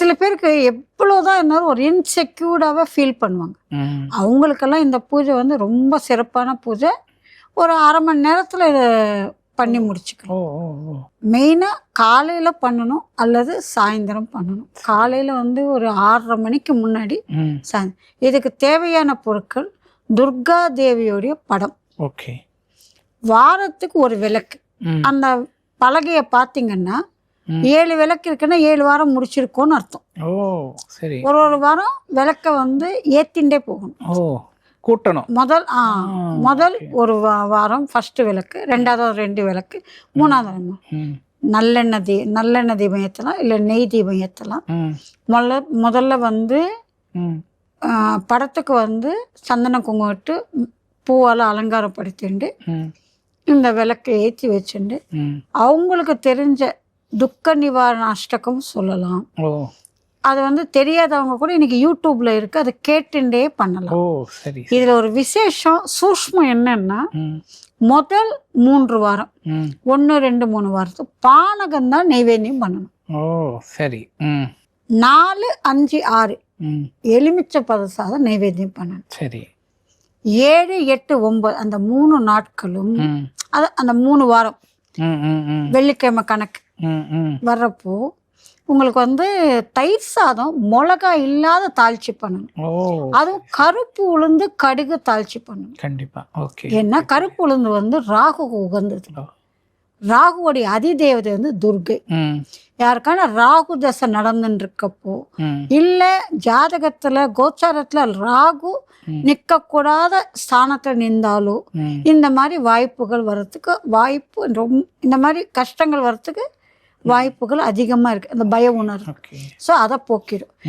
சில பேருக்கு எவ்வளோதான் இருந்தாலும் ஒரு இன்செக்யூர்டாகவே ஃபீல் பண்ணுவாங்க. அவங்களுக்கெல்லாம் இந்த பூஜை வந்து ரொம்ப சிறப்பான பூஜை. ஒரு அரை மணி நேரத்தில் இதை பண்ணி ஓ மெயினாக காலையில் பண்ணணும் அல்லது சாயந்தரம் பண்ணணும். காலையில் வந்து ஒரு ஆறரை மணிக்கு முன்னாடி ம். சாய் இதுக்கு தேவையான பொருட்கள் துர்கா தேவியோடைய படம். ஓகே. வாரத்துக்கு ஒரு விளக்கு. அந்த பலகையை பார்த்தீங்கன்னா. ஏழு விளக்கு இருக்குன்னா ஏழு வாரம் முடிச்சிருக்கோன்னு அர்த்தம். ஓ சரி. ஒரு ஒரு வாரம் விளக்க வந்து ஏத்திண்டே போகணும். ஓ கூட்டணும். முதல் ஆ முதல் ஒரு வாரம் ஃபர்ஸ்ட் விளக்கு ரெண்டாவது ரெண்டு விளக்கு மூணாவது நல்லெண்ணெய் தீ நல்லெண்ணெய் தீபம் ஏற்றலாம் இல்லை நெய் தீபம் ஏற்றலாம் முதல்ல முதல்ல வந்து படத்துக்கு வந்து சந்தன குங்குமம் இட்டு ம், பூவால் அலங்காரப்படுத்திண்டு இந்த விளக்கை ஏற்றி வச்சுண்டு அவங்களுக்கு தெரிஞ்ச துக்க நிவாரண அஷ்டகம் சொல்லலாம். அது வந்து தெரியாதவங்க கூட இன்னைக்கு யூடியூப்ல இருக்கு. அதை கேட்டுண்டே பண்ணலாம். இதுல ஒரு விசேஷம் சூஷ்மம் என்னன்னா முதல் மூன்று வாரம். ம். ஒன்று ரெண்டு மூணு வாரத்துக்கு பானகம் தான் நைவேத்தியம் பண்ணணும். சரி நாலு அஞ்சு ஆறு. எலுமிச்சை பதசாதம் நைவேத்தியம் பண்ணணும். சரி. ஏழு எட்டு ஒன்பது அந்த மூணு நாட்களும் அது அந்த மூணு வாரம். வெள்ளிக்கிழமை கணக்கு. வர்றப்போ உங்களுக்கு வந்து தயிர் சாதம் மிளகா இல்லாத தாளிச்சு பண்ணணும். அதுவும் கருப்பு உளுந்து கடுகு தாளிச்சு பண்ணணும். கண்டிப்பா. ஓகே. ஏன்னா கருப்பு உளுந்து வந்து ராகுக்கு உகந்தது. ராகுவோடைய அதிதேவதை வந்து துர்கை. யாருக்கான ராகு தசை நடந்துன்னு இருக்கப்போ இல்ல ஜாதகத்துல கோச்சாரத்துல ராகு. நிற்கக்கூடாத ஸ்தானத்துல நின்றாலோ ம். இந்த மாதிரி வாய்ப்புகள் வர்றதுக்கு வாய்ப்பு ரொம்ப இந்த மாதிரி கஷ்டங்கள் வர்றதுக்கு வாய்ப்புகள் அதிகமா இருக்கு. அந்த பய உணர்வு. ஸோ அதை போக்கிடும்